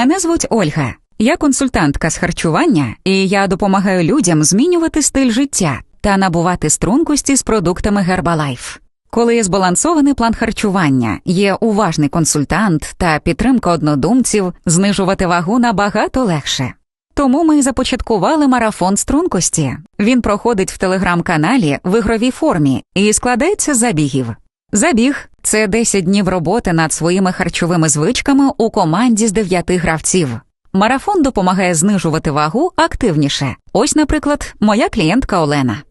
Мене звуть Ольга. Я консультантка з харчування, і я допомагаю людям змінювати стиль життя та набувати стрункості з продуктами Herbalife. Коли є збалансований план харчування, є уважний консультант та підтримка однодумців, знижувати вагу набагато легше. Тому ми започаткували марафон стрункості. Він проходить в телеграм-каналі в ігровій формі і складається з забігів. Забіг це 10 днів роботи над своїми харчовими звичками у команді з 9 гравців. Марафон допомагає знижувати вагу активніше. Ось, наприклад, моя клієнтка Олена.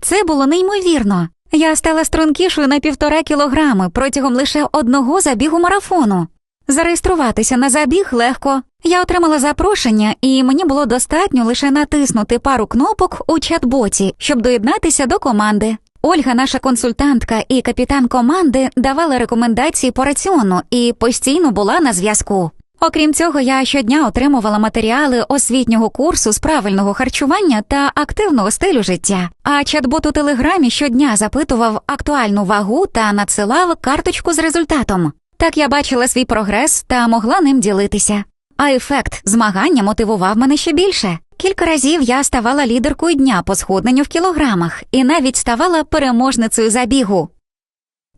Це було неймовірно. Я стала стрункішою на півтора кілограми протягом лише одного забігу марафону. Зареєструватися на забіг легко. Я отримала запрошення, і мені було достатньо лише натиснути пару кнопок у чат-боті, щоб доєднатися до команди. Ольга, наша консультантка і капітан команди, давала рекомендації по раціону і постійно була на зв'язку. Окрім цього, я щодня отримувала матеріали освітнього курсу з правильного харчування та активного стилю життя. А чат-бот у телеграмі щодня запитував актуальну вагу та надсилав карточку з результатом. Так я бачила свій прогрес та могла ним ділитися. А ефект змагання мотивував мене ще більше. Кілька разів я ставала лідеркою дня по сходненню в кілограмах і навіть ставала переможницею забігу.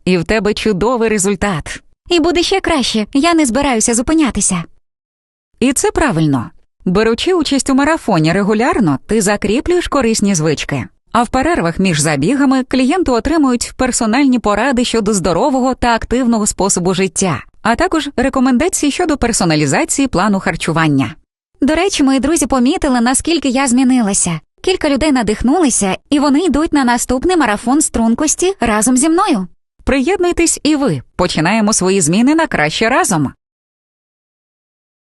І в тебе чудовий результат. І буде ще краще, я не збираюся зупинятися. І це правильно. Беручи участь у марафоні регулярно, ти закріплюєш корисні звички. А в перервах між забігами клієнти отримують персональні поради щодо здорового та активного способу життя, а також рекомендації щодо персоналізації плану харчування. До речі, мої друзі помітили, наскільки я змінилася. Кілька людей надихнулися, і вони йдуть на наступний марафон стрункості разом зі мною. Приєднуйтесь і ви. Починаємо свої зміни на краще разом.